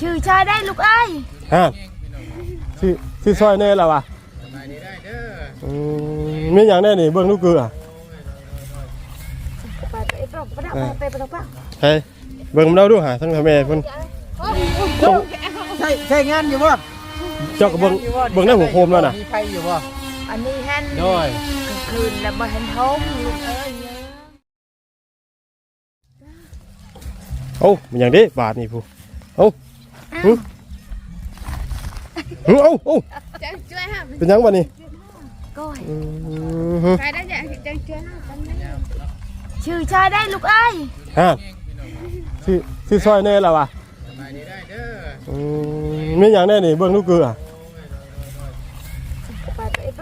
ชื่อชายได้ลูกเอ้ยฮะชื่อชื่อซอยแน่ล่ะวะอืมมีอย่างแน่นี่เบิ่งลูกเกลือไปไปปรอกไปปรอกไปไปปรอกปะเฮ้ยเบิ่งมันเล่าดูหาทั้งพ่อแม่เพิ่นต้องใช่ใช่งานอยู่บ่เจ้าก็เบิ่งเบิ่งได้หัวโคมแล้วน่ะมีไฟอยู่บ่อันนี้แฮนโดยคืนแล้วบ่เห็นท้องลูกเอ้ยโอ้มันอย่างนี้บาทนี่ผู้โอ้ หึหึเอ้าเอ้าจะช่วยห้ามเป็นหยังบ่นี่ก้อยอืมฮึใครได้อยากจะช่วยห้ามกันไหมชื่อชายได้ลูกเอ้ยฮะชื่อชื่อซอยแน่ล่ะวะอืมมีหยังแน่นี่เบิ่งลูกเกลือไปไปไป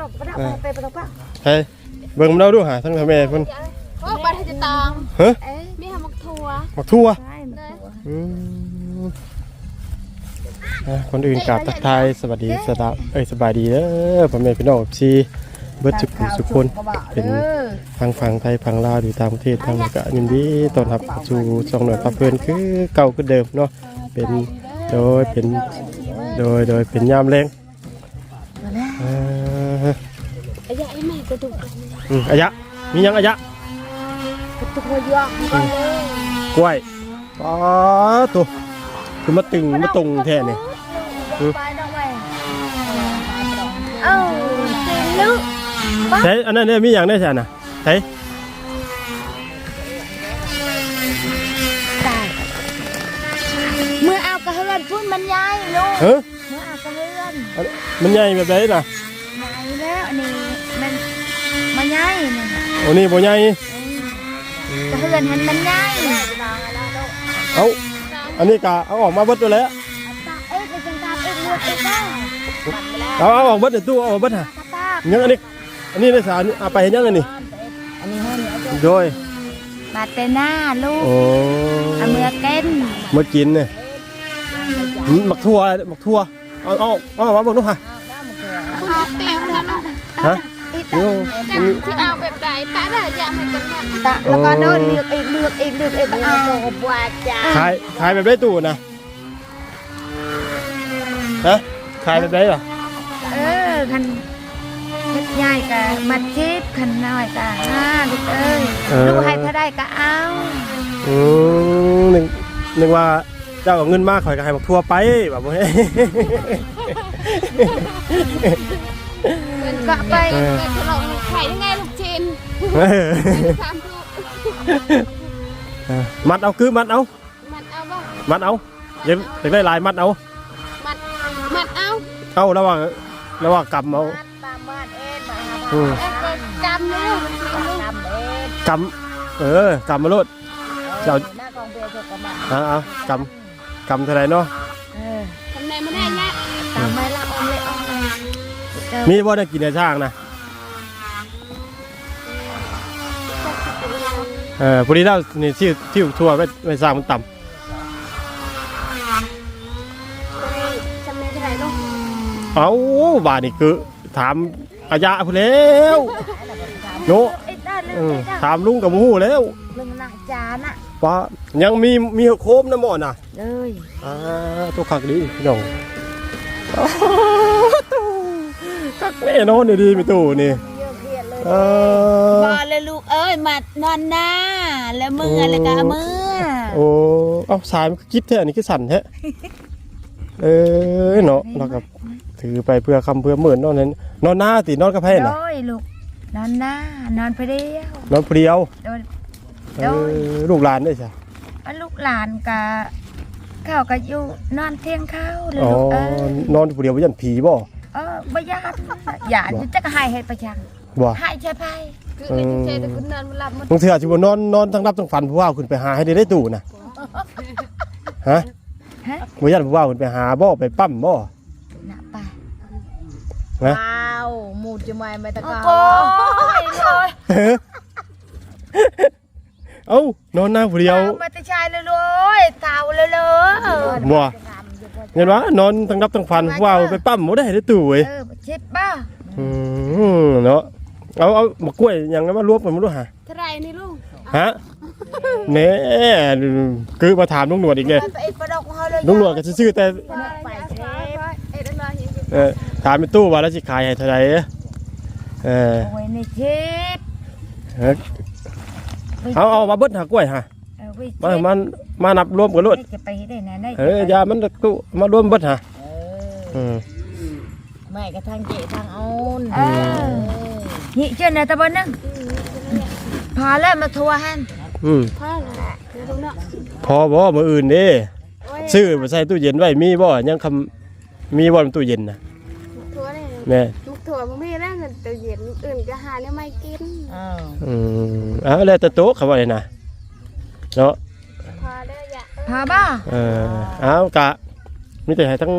ไปไปไปไปเฮ้ยเบิ่งมาเราดูหาทั้งพ่อแม่เพิ่นโอ้บัตรจะตองฮะเอ้ยมีหามักทัวมักทั่วใช่มันตัวอืม อะคนอื่นกราบทักทายสวัสดีสตาเอ้ยสบายดีเด้อพ่อแม่พี่น้องซีเบิดสุขุสุขคนเป็นฟังฟังไทยฟังลาวอยู่ต่างประเทศทางนี้ก็ยินดีต้อนรับสู่ช่องหน่อยพาเพลินคือเก่าคือเดิมเนาะเป็นโดยเป็นโดยโดยเป็นยามแรงอ่าไอ้ยาไอ้แม่กระดูกอืมอายะมียังอายะตัวยอกไปเลยกล้วยอ๋อตัวคือมาตึงมาตรงแท้นี่ไปดอกไปเอ้าตีลึกใช่อันนั้นเนี่ยมีอย่างได้ใช่น่ะใช่ตายเมื่อเอากระเฮือนพุ่นมันใหญ่ลูกเฮ้ยเมื่อเอากระเฮือนมันใหญ่แบบไหนน่ะใหญ่แล้วอันนี้มันมันใหญ่นี่โอ้นี่บ่ใหญ่กระเฮือนหันมันใหญ่เอาอันนี้กะเอาออกมาเบิดตัวแล้ว เอาเอาออกเบิดเดี๋ยวตู้เอาออกเบิดฮะตายังอันนี้อันนี้ได้สารนี่เอาไปเห็นยังอันนี้อันนี้ให้เนี่ยโดยมาเตหน้าลูกโอ้เอามือเก้นมากินเนี่ยหืมหมักทั่วหมักทั่วเอาเอาเอามาบอกดูค่ะเอาเตียงนะลูกฮะโอ้จังที่เอาแบบไหนตาได้อยากให้กันนะตาแล้วก็โดนเลือกอีกเลือกอีกเลือกอีกเอาบวชจ้าขายขายแบบได้ตู้นะฮะ ขายแบบได้เหรอเออคันเฮ็ดใหญ่กะมัดชิบคันน้อยกะห้าลูกเอ้ยลูกให้เท่าได้ก็เอาอืมนึกนึกว่าเจ้าเอาเงินมาข่อยก็ให้หมักทั่วไปแบบว่าเป็นก็ไปเป็นฉลองไข่ยังไงลูกจินเออสามลูกมัดเอาคือมัดเอา มันเอาบ่มัดเอาเดี๋ยวเดี๋ยวได้หลายมัดเอามัน มันเอาเอาระหว่างระหว่างกำเอาตามบ้านเอ็นมาหาอืมเอ็กซ์จำลูกจินลูกตามเอ็นกำเออกำมาโลดเจ้าหน้ากองเบียร์เจ้าก็มาเอาเอากำกำเท่าไหรเนาะเออทำไมไม่ได้เนี่ยตามไม่ละอมเลยอมเลยเจอมีบ่ได้กินในช่างนะเออพอดีเรานี่ที่ที่ทั่วไปไปสร้างมันต่จำไม่ได้ลูกำ เอาบาดนี่คือถามอายะพูนแล้วโนเอ็ดได้เลยเออเอ็ดได้ถามลุงกับหมูแล้วเรื่องหนักจานอะว่ายังมีมีโคมนะหมอน่ะเลยอ่าตัวคักดีพี่น้องอ้าวตู้คักแน่นอนนี่ดีมีตู้นี่เยอะเพียดเลยเอพออเลยลูกเอ้ยมานอนหน้าแล้วมือแล้วก็มือโอ้เอาสายมันก็คิดแท้อันนี้คือสั่นแท้เออเนาะเราก็ ถือไปเพื่อคำเพื่อเหมือนนอนนั้นนอนหน้าตินอนกระเพาโดน่ะยลูกนอนหน้านอนเพเดียวนอนเพลียวโดยเออลูกหลานได้จ้ะว่าลูกหลานกะเข้าก็อยู่นอนเที่ยงเข้าเลยอ๋อลูกเอ้ยนอนผู้เดียวบ่ยันผีบ่เออบ่ยานอย่าจะจะให้ให้ประชังบ่ให้ใช่ไผคือในใจแต่คุณนอนหลับหมดบางเทื่อสิบ่นอนนอนทั้งรับทั้งฝันผู้ว่าขึ้นไปหาให้ได้ได้ตู้น่ะฮะฮะบ่ยันผู้ว่าขึ้นไปหาบ่ไปปั้มบ่น่ะไป นะว้าวหมูจะไม่ไม่ตะกอโอ้ยเฮ้เอ้านอนหน้าผู้เดียวมาแตะชายเลยเลยเต่าเลยเลยบ่เห็นว่านอนทั้งรับทั้งฝันผู้ว่าไปปั้มบ่ได้ได้ตู้เว้ยเออชิดป่ะอืมเนาะเอาเอามากล้วยหยังนั้นมารวบกันมาดูหาเท่าไรนี่ลูกฮะเน่คือมาถามลุงหนวดอีกเลยไปไอ้ปลาดอกเขาเลยลุงหนวดก็ซื่อๆแต่ไป เชฟเอ็ดมาเห็นเออถามเป็นตู้ว่าแล้วสิขายให้เท่าไหร่เออโอ้ยในชิปเออเอาเอามาเบิดหากล้วยฮะเอาไว้มามันมานับรวมกันโลดจะไปได้นะได้เออยามันตู้มารวมเบิดฮะเอออืม แม่ก็ทางเจทางเอานเออนี่เจ้าน่ะตะบนนึงพอแล้วมาทัวร์ฮันอืมพ่อเหรอเดี๋ยวดูเนาะพอบ่มื้ออื่นเด้โอ้ยซื้อมาใส่ตู้เย็นไว้มีบ่ยังคำ มีบ่ในตู้เย็นน่ะทัวร์นี่แม่ลูกทัวร์พ่อแม่แล้วเงินตัวเย็นลูกอื่นก็หาเนี่ยไม่กินอ้าวอืมเอาแล้วแต่โต๊ะเขาว่าเลยนะเนาะพอได้อยากพอบ่เออเอากะมีแต่ให้ทั้ง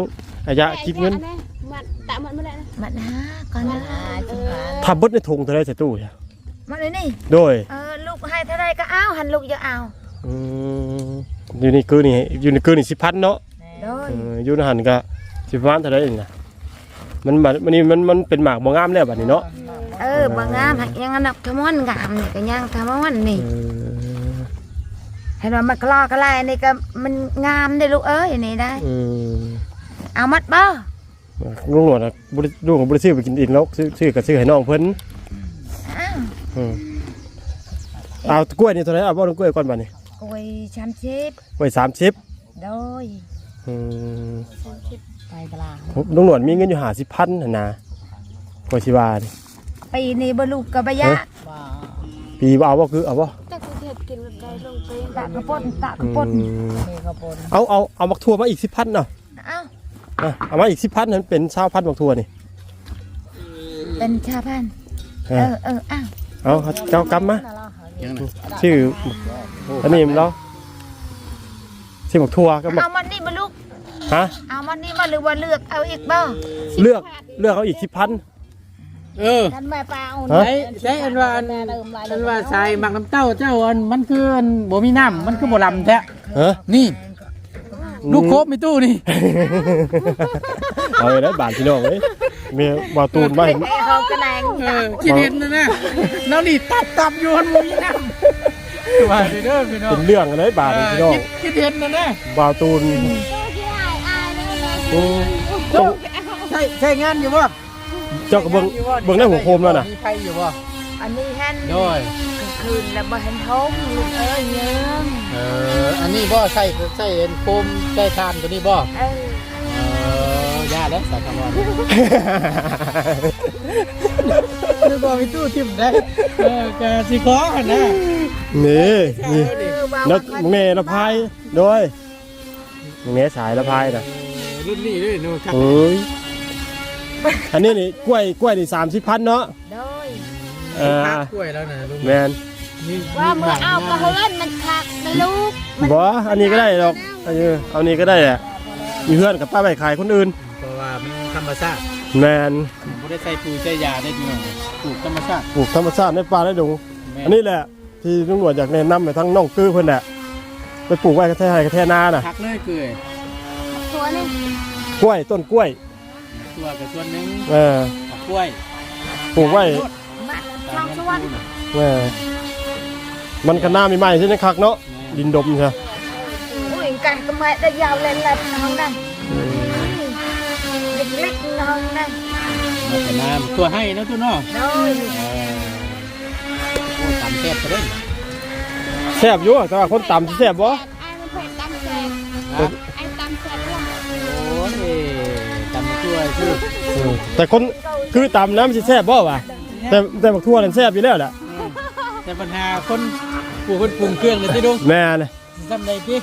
อายะคิดเงินมันตามมันไม่ได้นะมันหาก่อนนะอ่าชิมาทำเบิดในถุงเท่าไรใส่ตู้จ้ะมาเลยนี่โดยเออลูกให้เท่าไรก็เอาหันลูกจะเอาอืมอยู่ในคือนี่อยู่ในคือนี่สิพันเนาะโดย เอออยู่ในหันก็ สิประมาณเท่าไรเองนะมันบัดมันนี่มันมันเป็นหมากบ่งามแล้วบัดนี้เนาะเออบางงามหักยังอันนับทมอนงามนี่ก็ยังทมอนนี่ เออเห็นว่ามันกลอกอะไรนี่ก็มันงามได้ลูกเอ้ยนี่ได้ อืมเอามัดบ่ลุงหนวดอะบ่ได้ลุงก็บ่ได้ซื้อไปกินอีกแล้วซื้อซื้อก็ซื้อให้น้องเพิ่นอ้าวอืมเอากล้วยนี่เท่าไหรเอาบ่กล้วยก่อนบัดนี้กล้วยชามชิบกล้วย30โดยอืม ไปตลาดลุงหนวดมีเงินอยู่50,000หั่นนะกว่าสิว่านี่ปีนี้บ่ลูกกับบะยะว่าปีบ่เอาบ่คือเอาบ่แต่กูเห็ดกินแบบใดลงไปตะกระปนตะกอืระปนมเมฆปนเอาเอาเอามักทั่วมาอีก10,000เนาะเอ้าอะเอามาอีก10,000นั้นเป็น20,000มักทั่วนี่เป็นชาพันธุ์เอเอออเอออ้าวเอาเจ้ากำมาน่ารักเหรอยังนะชื่ออันนี้มันเนาะชื่อมักทั่วก็มักเอามันนี่บ่ลูก ฮะ เอามันนี่บ่หรือว่าเลือกเอาอีกบ่เลือกเลือกเอาอีก10,000เออท่านแม่ปลาเอาฮะ ใช้ใช้อันว่าอันอันว่าใส่หมักน้ำเต้าเจ้าอันมันคืออันบ่มีน้ำมันคือบ่ลำแท้ฮะนี่ลูกโคบมีตู้นี่เอาเลยนะบาทพี่น้องเอ้ยเมียบ่าวตูนมาเห็นไอ้เขากระแนงเออคิดเห็นนะนะแล้วนี่ตับตับอยู่มันบ่มีน้ำว่าเด้อพี่น้องเป็นเรื่องกันเลยบาทนี่พี่น้องคิดคิดเห็นนะนะบ่าวตูน โอ้ต้องใช่ใช่งานอยู่บ่เจ้าก็เบิ่งเบิ่งในหัวโคมแล้วน่ะมีไผอยู่บ่อันนี้ฮันโดยคืนแล้วบ่เห็นทงลูกเอ้ยเยิงเอออันนี้บ่ใช่ใช่เอ็นโคมใช่ทานตัวนี้บ่เออเออย่าแล้วสายคำว่านึกว่ามีตู้ทิมได้เออกะสิขอหั่นนะนี่นี่เออว่าแล้วว่าเมละพายโดยเมสายละพายน่ะ รุ่นนี้ด้วยหนูครับโอ้ยอันนี้นี่กล้วยกล้วยนี่30,000เนาะโดยเออกล้วยแล้วนะลุงแมนนี่ว่ามือเอากระเฮินมันคักนะลูกบ่อันนี้ก็ได้ดอกอันนี้เอานี้ก็ได้แหละมีเพื่อนกับป้าไปขายคนอื่นเพราะว่ามันธรรมชาติแมนไม่ได้ใส่ปุ๋ยใส่ยาได้พี่น้องปลูกธรรมชาติปลูกธรรมชาติในป่าในดงแม่อันนี้แหละที่ตำรวจอยากแนะนำไปทั้งน้องกือเพิ่นแหละไปปลูกไว้กระแทไห้กระแทนาน่ะพักเลยเกย ทัวร์นี่กล้วยต้นกล้วย ตัวกับส่วนหนึงเออกับกล้วยปลูกไว้บ้านตาช่อมงแม่สวนนเออมันก็น่ามีไม้ใช่ไหมคักเนาะดินดมใช่อุ้ยไก่ก็ไม่ได้ยาวเล่นเลยห้องนั่นเล็กๆห้องนั่นมาแต่น้ำตัวให้เนาะตัวเนาะโดยเออโอ้ตำแซ่บไปเลยแซ่บอยู่แต่ว่าคนต่ำสิแซ่บบ่ไอ้มันเผ็ดตำแสบครับไอ้ตำแสบ แต่คนคือต่ำนะมันสิแซ่บบ่วะแต่แต่บักทั่วนั่นแซ่บอยู่แล้วแหละแต่ปัญหาคนปลูกคนปรุงเครื่องเลยที่ดุงแม่นทำได้พี่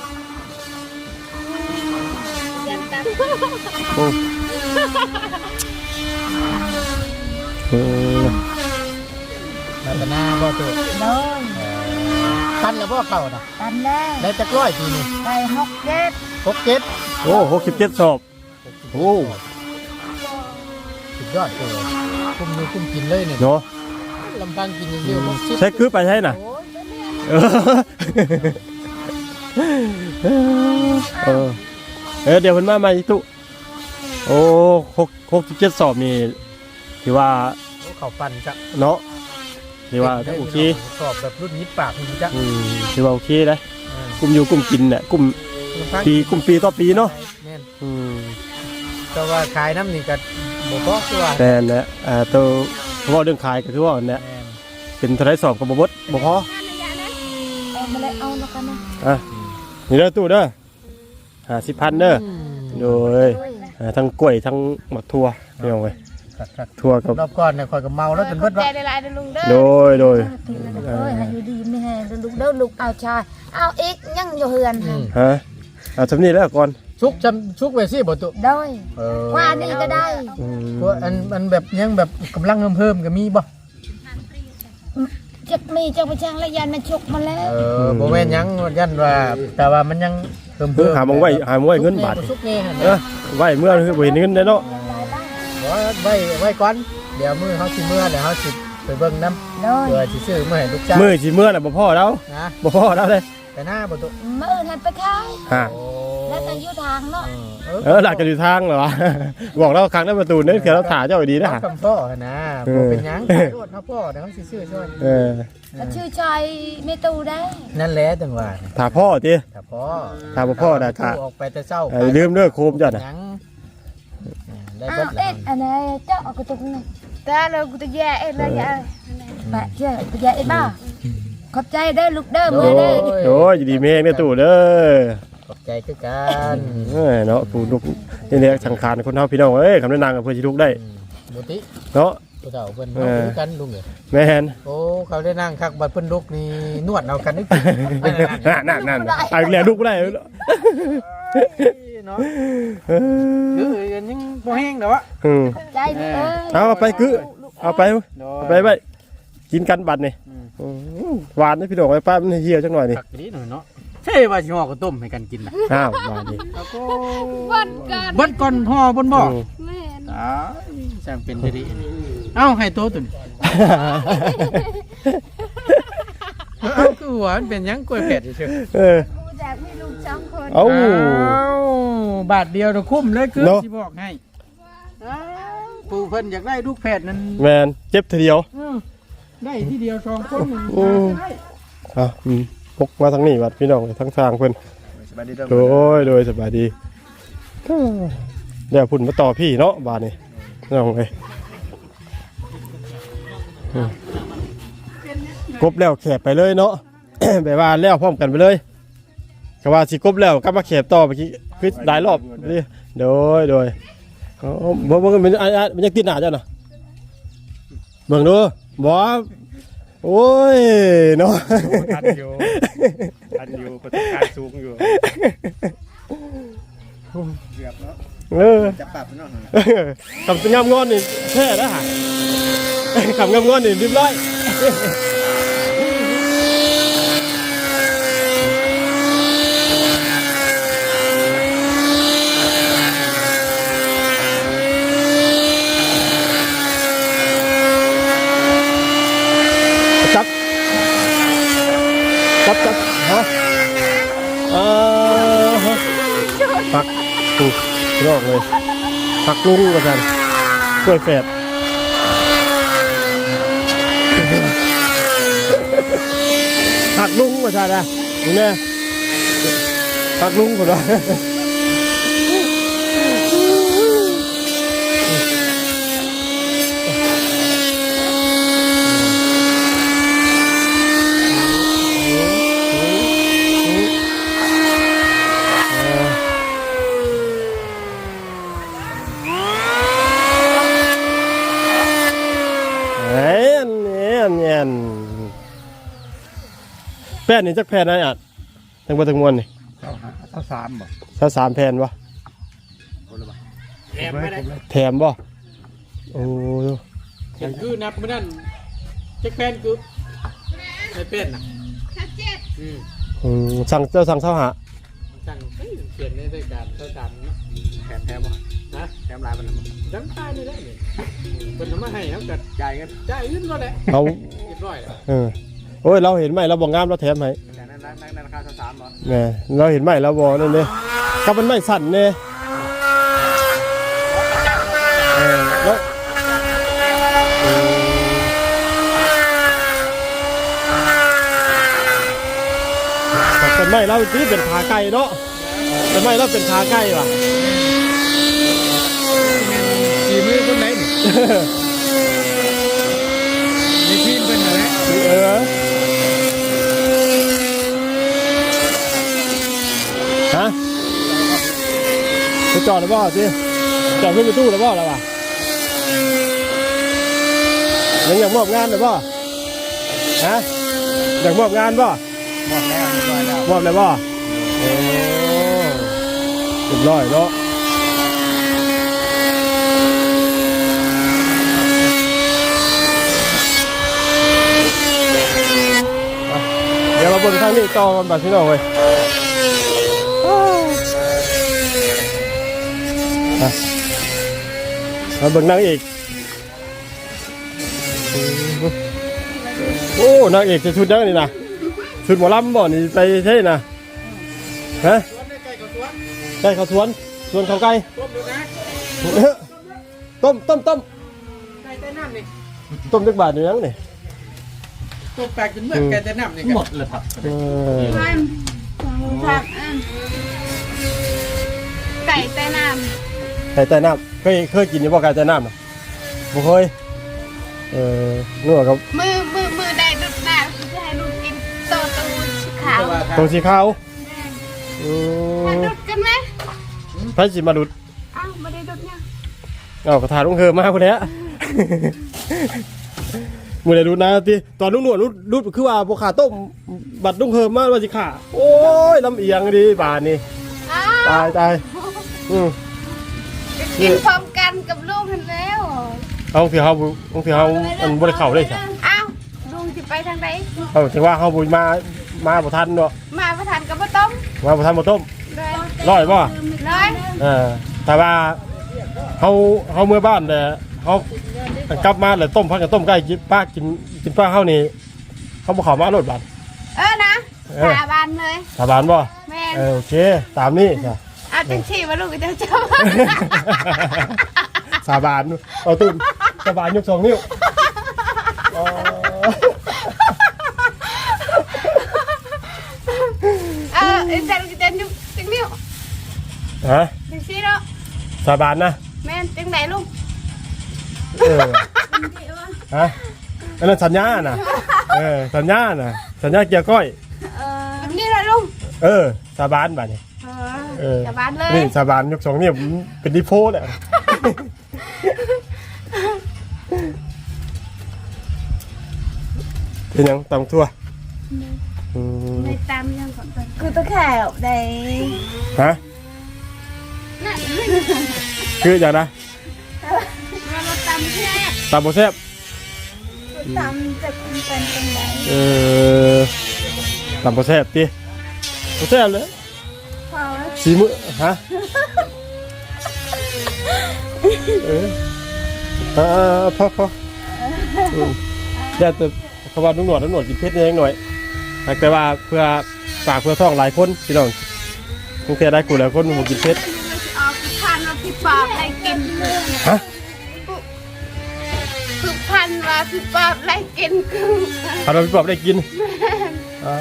โอ้เออมาแต่หน้าบ่ตัวโดยพันแล้วบ่เก่าน่ะตันแล้วได้จักร้อยปีนี่ไก่หกเจ็ดหกเจ็ดโอ้หกสิบเจ็ดศพโอ้สุด ยอดเลยคุ้มดูคุ้มกินเลยเนี่ยเนาะลำพังกินอย่างเดียวหกสิบใช้คือไปใช่น่ะเออเออเออเดี๋ยวมันมาใหม่ตุโอ้หกหกสิบเจ็ดสอบนี่ถือว่าเขาปั่นจ้ะเนาะถือว่าโอเคสอบแบบรุ่นยิบปากนี่จ้ะอืมถือว่าโอเคนะกลุ่มอยู่กลุ่มกินเนี่ยกลุ่มปีกลุ่มปีต่อปีเนาะแม่นอืมแต่ว่าขายน้ำนี่ก็ บ่พอคือว่าแต่นั่นแหละอ่าตัวเพราะว่าเรื่องขายก็คือว่าอันเนี่ยแม่นเป็นทรายสอบกับบ่เบดบ่พอเอามาเลยเอาแล้วกันนะอะนี่เด้อตู้เด้อห้าสิบพันเด้อโดยอ่าทั้งกล้วยทั้งหมักทั่วเรียกไว้ครับทั่วกับๆรอบก่อนเนี่ยข่อยก็เมาแล้วจนขเบิอดบใจว่าหลายๆเด้อลุงเด้อโดยโดยถึงแล้วเด้อเอ้ยให้อยู่ดีไม่แห้งเด้อลูกเด้อลูกเอาชายเอาอีกยังอยู่เฮือนหั่นฮะเอาทำนี่แล้วก่อน ชุกจำชุกไว้สิบ่ตุโดยเออว่านี่ก็ได้อืมพวกอันอันแบบยังแบบกำลังเพิ่มๆก็มีบ่จักมีจักไปช่างและยันมันชกมาแล้ว เออบ่แม่นหยังยันว่าแต่ว่ามันยังเพิ่มเพื่อหาหมองไว้หาหมองไว้เงินบาทชุกแน่หั่นเออไว้เมื่อคือบ่เห็นเงินได้เนาะบ่ไว้ไว้ก่อนเดี๋ยวมื้อเฮาสิมื้อเดี๋ยวเฮาสิไปเบิ่งนำโดยเพื่อสิซื้อมาให้ลูกจ้างมือสิเมื่อน่ะบ่พอแล้วนะบ่พอแล้วเลยแต่หน้าบ่ตุมื่อหันไปขายฮะโอ้ แล้วก็อยู่ทางเนาะเออหลักกันอยู่ทางเหรอวะบอกแล้วครั้งนั้นประตูนี่คือเราถ่าเจ้าอยู่ดีนะเอาคำพ่อหั่นนะเออบ่เป็นหยังขายรถเฮาพ่อเดี๋ยวเฮาสิซื้อช่วยเออก็ชื่อชายไม่ตูได้ นั่นแหละจังว่าถ่าพ่อติถ้าพ่อถ้าบ่พ่อน่ะก็ออกไปแต่เช้าเออลืมเด้อโคมจ้ะน่ะหยังอ่าได้อ้าเบิวดเอ็แล้วดอันนี้เจ้าเอากระตุกนี่ตาเรากูจะแย่เอ็ดเลยแย่แม่เชื่อกูแย่เอ็ดบ้าขอบใจเด้อลูกเด้อโอ้มือเด้อโอ้ยอยู่ดีเมฆเนี่ยตู่เด้อข อบใจคือกันเอ้ยเนาะปู่ลูกนี่แหละสังขารคนเฮาพี่น้องเอ้ยคำแนะนำกับเพื่อนสิลูกได้อืมบุติเนาะผู้เฒ่าเพิ่นเอเฮาอคือกันลุงเอ้ยแม่นโอ้เขาได้นั่งคักบัดเพิ่นลุกนี่นวดเอากันนี่นั่นนั่นนั่นไอ้แล้วลูกบ่ได้เนาะเอเอออยังบ่แห้งดอกวะอืมใจลูกเอ้ยเอาไปคือเอาไปเอาไปไปกินกันบัดนี่อืมหวานนะพี่น้องไอ้ป้ามันเหี่ยวจังหน่อยนี่คักดีหน่อยเนาะ ใช่ว่าสิห่อข้าวต้มให้กันกินน่ะอ้าวมาดิวันเกิดเบิดก่อนห่อบนบ่อืมแม่นตายช่างเป็นไปดีเอ้าให้โตตุนเอ้าคือหวานเป็นหยังกล้วยเผ็ดเฉยเออ กูอยากมีลูกสองคนเอ้าบาทเดียวเราคุ้มเลยคือเนาะสิบอกให้อ้าวปู่เพิ่นอยากได้ลูกแพทย์นั้นแมนเจ็บทีเดียว เออได้ที่เดียวสองคนหนึ่งอืมได้ อะอืม พกมาทั้งนี้วัดพี่น้องทั้งทางเพิ่นสบายดีเด้อโดยโดยสบายดีเดี๋ยวพุ่นมาต่อพี่เนาะบาดนี้น้องเอ้ยอืมกบแล้วแขบไปเลยเนาะแบบว่าแล้วพร้อมกันไปเลยก็ว่าสิกบแล้วก็มาแขบต่อเมื่อกี้คือหลายรอบเลยโดยโดยอ๋อบ่บ่มันอะอะมันยังติดหน้าเจ้าน่ะเบิ่งดูบ่ โอ้ยเนาะทันอยู่ทันอยู่ประสบการณ์สูงอยู่เกือบเนาะเออจะปรับเนาะคำงามงอนนี่แท้นะฮะคำงามงอนนี่เรียบร้อยจับจับจับฮะอ่าฮะ ปักถูกรอกเลยพักลุงกันสันกล้วยแฝดผักลุงกันนะนี่นะผักลุงกันละเอ้ยอันนี้อันนี้อัน แผ่นนี่จักแผ่นอะไรอะทั้งหมดทั้งมวลนี่ข้าวสามบ่ถ้าสามแผ่นวะแถมไม่ได้แถมบ่โอ้เห็นคือนับไม่นั่นเช็คแป้นคือไม่เป็นน่ะอืมอืมสั่งเจ้าสั่งเท่าหาสั่งเฮ้ยเขียนในรายการรายการเนาะแถมแถมบ่นะแถมหลายมันบ่ดังใต้นี่แหละนี่เป็นเอามาให้เขากัดจ่ายกันจ่ายยืนก็แหละเอาเรียบร้อยแล้วเออ โอ้ยเราเห็นไหมเราบอกงามเราแถมไหมแต่นราคาสามเหรอแหมเราเห็นไหมเราบอกนี่นเนี่ยกับมันไม่สั่นเนี่ยเป็นไม้เราที่เป็นขาไก่เนาะเป็นไม้เราเป็นขาไก่ว่ะ สีมือคนไหน จอดหรือเปล่าสิจอดขึ้นไปตู้หรือเปล่าแล้ววะยังอยากมอบงานหรือเปล่าฮะอยากมอบงานเปล่าหมดแล้วเรียบร้อยแล้วมอบเลยป่ะโอ้เรียบร้อยเนาะอะเดี๋ยวมาเบิ่งทางนี้ต่อกันบัดพี่น้องเว้ยอะ มาเบิ่งนางเอกโอ้นางเอกจะชุดยังนี่นะชุดหมอลำบ่นี่ไปใช่นะฮะสวนได้ไก่กับสวนไก่เขาสวนสวนเขาไก่ต้มดูนะต้มต้มต้มไก่ใต้น้ำนี่ต้มจักบาทอยู่ยังนี่ต้มแปลกจนเมื่อไก่ใต้น้ำนี่หมดเลยครับเออมันผักอะไก่ใต้น้ ไก่ใต้น้ำเคยเคยกินอยู่บ่ไก่ใต้น้ำน่ะบ่เคยเออนัวกับำมือมือมือได้ดุดหน้าจะให้ดุดกินโตตูขาวตัวสีขาวอืมามดุดกันไหมไผสิมาดุดอ้าวไม่ได้ดุดเนี่ยเอากระถาลุงเฮอมาคนเนี้ยมื้อใดดุดนะติตอนลุงหนวดดุดดุดคือว่าบ่ขาต้มบัดลุงเฮอมาว่าสิขาโอ้ยลำเอียงดีบาดนี่อ้าตายวตายอืม กินพร้อมกันกับลูกทันแล้วเอาที่เฮาเอาที่เฮาอันบ่ได้เข้าเลยจ้ะอ้าวลุงจะไปทางไหนเอาถึงว่าเฮาบ่มามาบ่ทันเนาะมาประทานกับป้าต้มมาบ่ทันบ่ต้มเลยร้อยบ่เลยเออแต่ว่าเฮาเฮาเมื่อบ้านแต่เฮากลับมาแล้วต้มพักกับต้มไก่กินป้ากินกินป้าเฮานี่เฮาบ่เข้ามารถบาดเออนะเออสาบานเลยสาบานบ่แม่เออโอเค ตามนี้จ้ะเอาจังชีว่าลูกจะเจ้าสาบานเอาตื่นสาบานยกสองนิ้วอ๋อเออเอ็นแต่ลูกจะยุบจังนิ้วฮะจังชีเนาะสาบานนะแม่นจังไหนลูกเออฮะอันนั้นสัญญาน่ะเออสัญญาน่ะสัญญาเกี่ยวก้อยเออแบบนี้เลยลูกเออสาบานบัดนี้เอ เอออสาบานเลยนี่สาบานยกสองนิ้วเป็นดิโพแหละเป็นยังตำทั่วอืมในตามยังก่อนคือตะแขวในฮะนั่นคืออย่างนะเราตำแค่ตำโบแซบตำจะเป็นเป็นจังไหนเออตำโบแซบตีโบแซบเลย พอแล้วสีมือฮะเออเอ่าพอพออืมเดี๋ยวแต่เขาว่านุ่งหนวดนุ่งหนวดกินเพชรนิดหน่อยแต่ว่าเพื่อฝากเพื่อท่องหลายคนพี่น้องคงแค่ได้กูหลายคนผมกินเพชรออกพันว่าพี่ปอบไล่กินฮะคือพันว่าพี่ปอบไล่กินคือทำให้พี่ปอบได้กินอ้า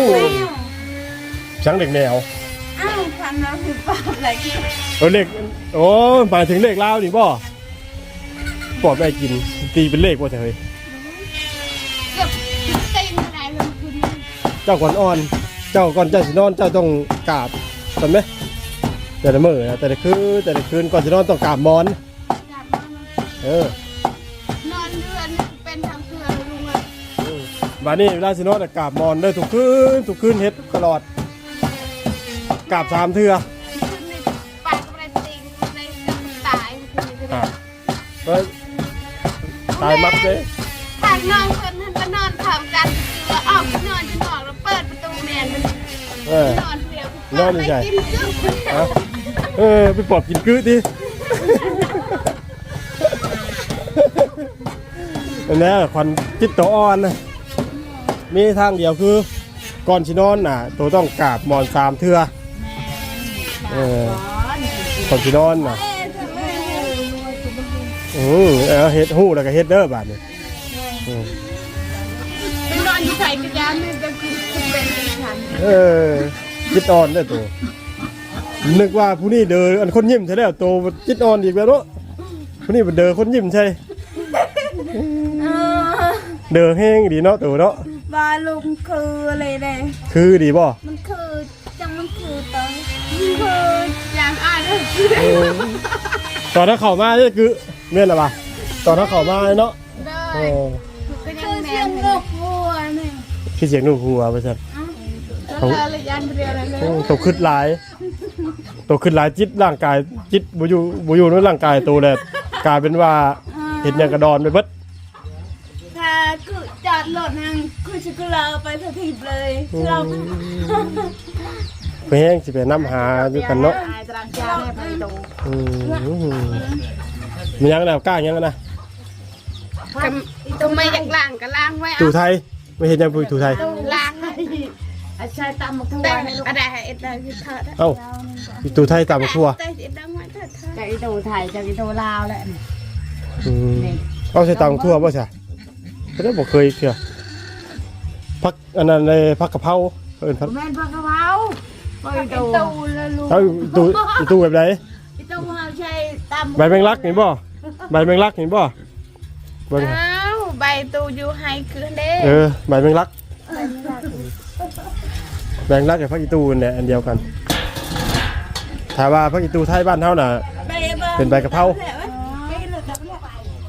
ว ช้างเด็กแนวอ้าวพันว่าพี่ปอบไล่กินเออเลขโอ้หมายถึงเลขลาวนี่ป่ะปอบได้กิน ตีเป็นเลขว่าเถอะเฮ้ยเกือบเต็มไหนเลยคือเจ้าก่อนอ่อน เจ้าก่อนเจ้าสินอนเจ้าต้องกราบจำไหมแต่ละมื้อนะแต่ละคืนแต่ละคืนก่อนจะนอนต้องกราบหมอนจับมันเออ นอนเดือนเป็นทางเพื่อลุงเลยบาดนี้เวลาสินอนน่ะกราบหมอนเด้อทุกคืนทุกคืนเฮ็ดตลอด กราบสามเทื่อคือในปากก็ไม่ได้ติงในตายคืออะเฮ้ยตายมัดเลยทางนอนคนท่านก็นอนพร้อมกันคือว่าออกนอนจะนอนแล้วเปิดประตูแมนมันเออ นอนเดียวนอนอยู่ใช่กินเครื่องเอาเออไปปอบกินกื้อดิ อันนี้ควันจิตตัวอ่อนนะมีทางเดียวคือ ก่อนชินอนน่ะ ตัวต้องกราบหมอนสามเทือ เออก่อนชินอนน่ะอืมเอาเฮ็ดหู้แล้วก็เฮ็ดเด้อบาดนี่อืมเป็นนอนอนอยู่ใส่กระยานนี่ก็คือเป็นฉันเออจิตอ่อนได้อตัวนึกว่าผู้นี้เดออันคนยิ้มใช่แล้วตัวจิตอ่อนอีกแล้วเนาะผู้นี้เป็นเดอคนยิ้มใช่เดอแห้งดีเนาะตัวเนาะ บาลุงคืออะไรเนี่ยคือดีบ่มันคือจังมันคือต อนคืออย่างอ่านเออตอนถ้าเข้ามาเนี่ยคือเม่นหรอปะตอนถ้าเข้ามาเนาะได้เออก็ยังแนวงกวัวเนี่ยพี่เสียงนุ่งหัวไปสัตว์แล้วอะไรยันเรียอะไรเลยตัวขึ้นหลายตัวขึ้นหลายจิตร่างกายจิตบุอยู่บุอยู่ในร่างกายตัวแหละกลายเป็นว่าเห็นอย่างกระดอนไปเบิดถ้าคือจอดรถนั่งคือชิคุลาไปสถิตเลยเรา ไปแห้งสิไปน้ำหาอยู่กันเนาะตายตรังจาแม่ไปดูอืมมียังแล้วกล้ายังนะทำไมอยากล้างก็ล้างไว้ตูเอาไทยไม่เห็นยังพูดตูไทย ล้างให้อาชายตำมาทั่วแต่ให้ลูกอะไรให้เอ็ดได้คือเธอเอ้าตูไทยตามมาทั่วแต่เอ็ดได้ไว้เธอเธอจากอีโตไทยจากอีโตลาวแหละอืมเอาใส่ตามมาทั่วป่ะใช่ก็ได้บอกเคยเชียวพักอันนั้นเลยพักกะเพราเอินพัก แม่นพักกะเพรา ไปดูตูแล้วลูกเอาตูอีตูแบบไหนอีโตมาใช้ตำใบแมงลักเห็นบ่ใบแมงลักเห็นบ่เบิ่งอ้าวใบตูอยู่ให้คือเด้เออใบแมงลักแมงลักกับพักอีตูเนี่ยอันเดียวกันถ้าว่าพักอีตูไทยบ้านเฮาน่ะไปบ้าเป็นใบกะเพรา ไปเห็นหรือเต่าแหละ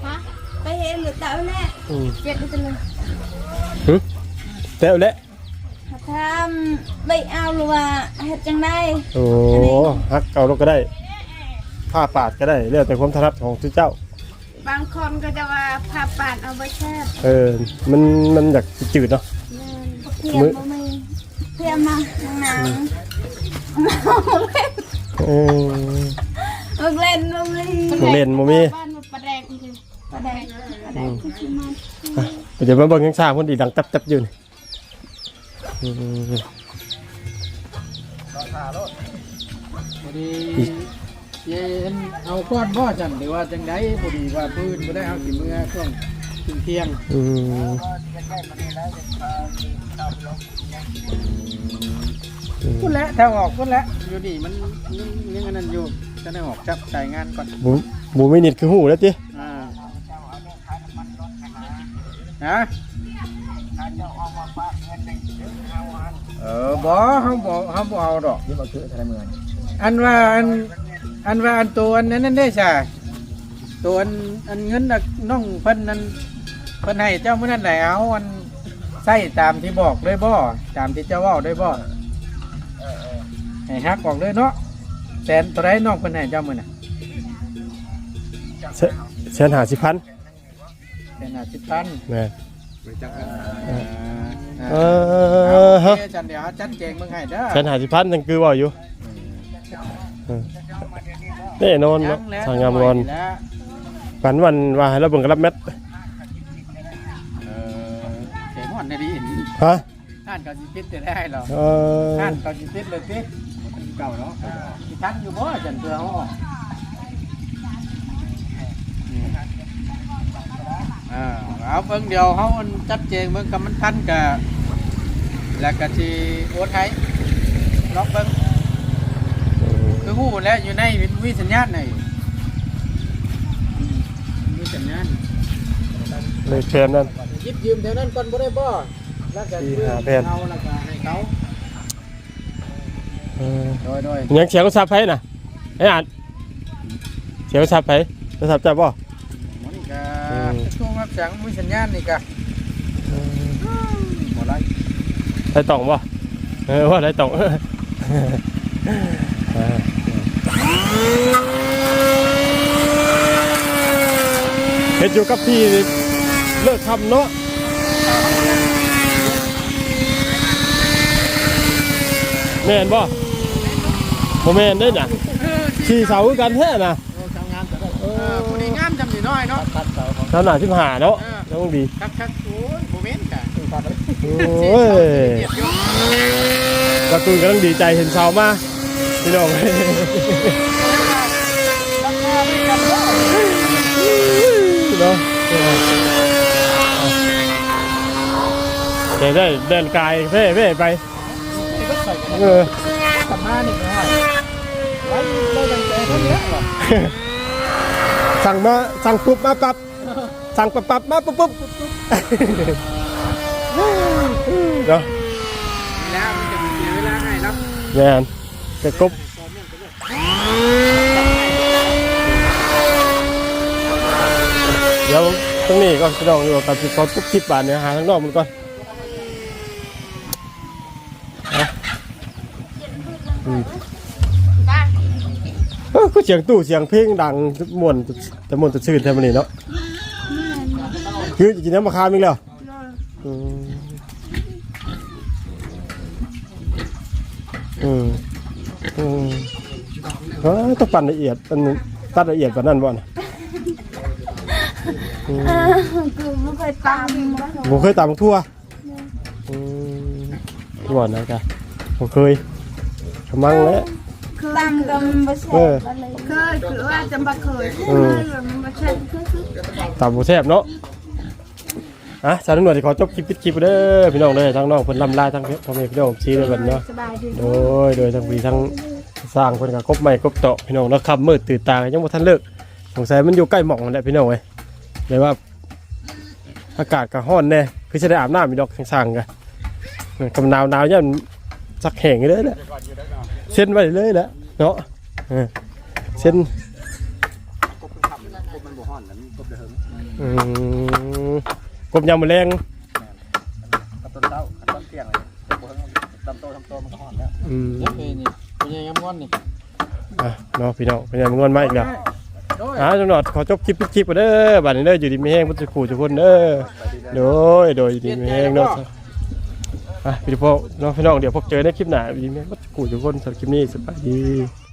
ฮะไปเห็นหรือเต่าแหละอืมเจ็ดไปเลยหึแต่เอาแหละ ทำไปเอาหรือว่าเฮ็ดจังได้โอ้ฮักเอาลงก็ได้ ผ้าปาดก็ได้เรื่องแต่ความถนัดของทุกเจ้า บางคนก็จะว่าพาปาดเอาไปแช่เออ มันมันอยากจืดเนาะเพียมื้มอบ่มีเพียมมาหนังเออมึงเล่นมึงเล่นหมูเล่นหมูมีบ้านมันปลาแดกจริงปลาแดกปลาแดกคือมันอะเดี๋ยวมาเบิ่งยังซ่าคนดีดังตับตับอยู่นี่อืม พอดีเย็นเอาก้อนบ่จันหรือว่าจังไดพอดีว่าปืนบ่ได้เอากี่มื้อช่วงเที่ยงอืมพุ่นแล้วถ้าออกพุ่นแล้วอยู่นี่มันยังยังอันนั้นอยู่จะได้ออกจับจ่ายงานก่อนหมูหมูไม่นิดคือหูแล้วจิอ่าฮะ เออบ่เฮาบ่เฮาบ่เอาดอก นี่มาคือทะเลเมืองอันว่าอันอันว่าอันตัวอันนั้นนั่นได้ใช่ตัวอันอันเงินน่ะน้องเพิ่นนั้นเพิ่นให้เจ้ามื้อนั้นแหละเอาอันใส่ตามที่บอกเลยบ่ตามที่เจ้าเว้าได้บ่ให้ฮักออกเลยเนาะแสนตัวใดน้องเพิ่นให้เจ้ามื้อน่ะแสแสนหาสิพันแสนห้าสิบพัน แม่ อ่าเอเอาอโอฮะเคจันเดี๋ยวจันเก่งมึงให้เด้อแสนหาสิพันยังคือว่าอยู่เออแน่นอนเนาะแล้วทางงามวอนแล้วฝันวันว่าให้เราเบิ่งกระลับแมทเออเก่งหมดในดีฮะท่านก็สิปิดได้หรอเออท่านก็สิปิดเลยสิเก่าเนาะสิทันอยู่บ่จันเพื่อเฮาออกนี่ อ่าเอาเบิ่งเดียวเฮามันจัดเจงเบิ่งกับมันทันกะแล้วก็สิโอนให้ลองเบิ่งคือฮู้แล้วอยู่ในวิสัญญาณไหนอืมมีสัญญาณเลยแฟนนั่นยิบยืมแถวนั้นก่อนบ่ได้บ่แล้วก็สี่ห้าแปดเอาแล้วก็ให้เขาเออโดยโดยยังเสียงโทรศัพท์ไผน่ะไอ้อ่านเสียงโทรศัพท์ไผโทรศัพท์จับบ่มันก็อืม ช่วงรับแสงมีสัญญาณนี่ก็หมดไรได้ต่องบ่เออว่าได้ต่องเออเออเฮ็ดอยู่กับพี่นี่เลิกทำเนาะแม่นบ่บ่แม่นเด้อน่ะขี่เสาคือกันแท้น่ะทำงานแต่ได้เออผู้ดีงามจำสิ น้อยเนาะตัดเสาของ เท่าหน้าสิบหาเนาะเออต้องดีคักคักโอ้ยโมเมนต์ค่ะโอ้ยการ์ตูนกำลังดีใจเห็นเสามาพี่น้องเนาะเดี๋ยวได้เดินกายเพ่เพ่ไป นี่ก็ใส่กันเออ กลับมานี่ไม่ให้ไว้ได้ตังแต่เท่านี้หรอ สั่งมาสั่งปุ๊บมาปั๊บสั่งปั๊บปั๊บมาปุ๊บปุ๊บเนาะแล้วมันจะมีเวลาให้รับแม่นจะกบเดี๋ยวตรงนี้ก็พี่น้องอยู่กับสิขอปุ๊บคลิปบาทเนี่ยหาทางนอกมันก่อนอืม เอ้อคือเสียงตู้เสียงเพลงดังม่วนแต่ม่วนแต่ชื่นแท้มันนี่เนาะคือจะกินน้ำมะขามอีกแล้วอืมอืมอืมเอ้ยต้องปั่นละเอียดอันนี้ตัดละเอียดกว่านั้นบ่นะอืมคือไม่เคยตามผมเคยตำทั่วอืมทั่วนะจ๊ะผมเคยกำลังแล้ว ตามกันไม่ใช่เออ เคยคือว่าจะมาเคยอืมมันไม่ใช่คือคือตำหมูแซ่บเนาะอะสาวนุ่นวลที่ขอจบคลิปปิดคลิปเด้อพี่น้องเด้อทั้งน้องเพิ่นลำลายทั้งพ่อแม่พี่น้องชี้ด้วยกันเนาะ สบายดี โดยโดยทั้งวีทั้งสร้างเพิ่นก็กบใหม่กบเตาะพี่น้องแล้วคำมืดตื่นตาก็ยังบ่ทันเลิกสงสัยมันอยู่ใกล้หม่องนั่นแหละพี่น้องเว้ยเลยว่าอากาศก็ร้อนแน่คือจะได้อาบน้ำมีดอกข้างๆกันกำหนาวหนาวยันสักแห้งอยู่เลยแหละ เส้นไว้เลยแหละเนาะเออเส้นกบขับกบมันบ่ฮ้อนแล้วกบเดิมอืมกบยำมะแรงกับต้นเต้ากับต้นเตี้ยงเลยกบบ่เฮิงตำโตทำโตมันก็ฮ้อนแล้วอืมนี่คือนี่เป็นยังไงงอนนี่อะเนาะพี่น้องเป็นยังงอนมาอีกแล้วโดยอ่าจังหวัดขอจบคลิปปิดคลิปก่อนเด้อบัดนี้เด้ออยู่ดีมีแห้งพุทธคูทุกคนเด้อโดยโดยอยู่ดีมีแห้งเนาะ อะพี่พ่อน้องพี่น้องเดี๋ยวพบเจอในคลิปหน้าอยู่ดีมีแห้งพุทธคูทุกคนสำหรับคลิปนี้สบายดี